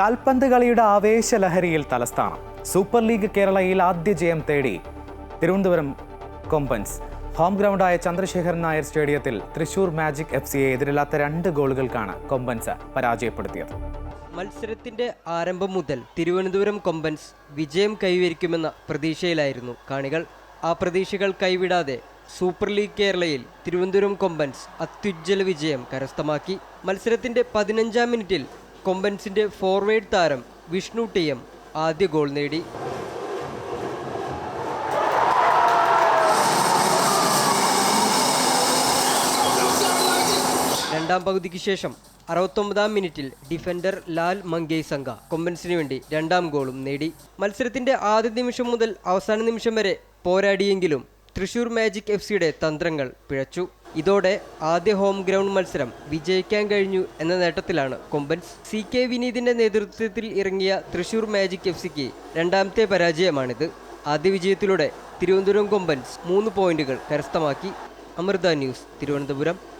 കാൽപന്ത് കളിയുടെ ആവേശലഹരിയിൽ തലസ്ഥാനം. സൂപ്പർ ലീഗ് കേരളയിൽ ആദ്യ ജയം തേടി തിരുവനന്തപുരം കൊമ്പൻസ്. ഹോം ഗ്രൗണ്ടായ ചന്ദ്രശേഖരൻ നായർ സ്റ്റേഡിയത്തിൽ തൃശൂർ മാജിക് എഫ് സിയെ എതിരില്ലാത്ത രണ്ട് ഗോളുകൾക്കാണ് കൊമ്പൻസ് പരാജയപ്പെടുത്തിയത്. മത്സരത്തിന്റെ ആരംഭം മുതൽ തിരുവനന്തപുരം കൊമ്പൻസ് വിജയം കൈവരിക്കുമെന്ന പ്രതീക്ഷയിലായിരുന്നു കാണികൾ. ആ പ്രതീക്ഷകൾ കൈവിടാതെ സൂപ്പർ ലീഗ് കേരളയിൽ തിരുവനന്തപുരം കൊമ്പൻസ് അത്യുജ്വല വിജയം കരസ്ഥമാക്കി. മത്സരത്തിന്റെ പതിനഞ്ചാം മിനിറ്റിൽ കൊമ്പൻസിന്റെ ഫോർവേഡ് താരം വിഷ്ണു ടി എം ആദ്യ ഗോൾ നേടി. രണ്ടാം പകുതിക്ക് ശേഷം അറുപത്തൊമ്പതാം മിനിറ്റിൽ ഡിഫൻഡർ ലാൽ മങ്കേയ് സംഘ കൊമ്പൻസിന് വേണ്ടി രണ്ടാം ഗോളും നേടി. മത്സരത്തിന്റെ ആദ്യ നിമിഷം മുതൽ അവസാന നിമിഷം വരെ പോരാടിയെങ്കിലും തൃശൂർ മാജിക് എഫ് സിയുടെ തന്ത്രങ്ങൾ പിഴച്ചു. ഇതോടെ ആദ്യ ഹോം ഗ്രൗണ്ട് മത്സരം വിജയിക്കാൻ കഴിഞ്ഞു എന്ന നേട്ടത്തിലാണ് കൊമ്പൻസ് സി കെ വിനീതിന്റെ നേതൃത്വത്തിൽ ഇറങ്ങിയ തൃശൂർ മാജിക് എഫ് സിക്ക് രണ്ടാമത്തെ പരാജയമാണിത്. ആദ്യ വിജയത്തിലൂടെ തിരുവനന്തപുരം കൊമ്പൻസ് മൂന്ന് പോയിന്റുകൾ കരസ്ഥമാക്കി. അമൃത ന്യൂസ് തിരുവനന്തപുരം.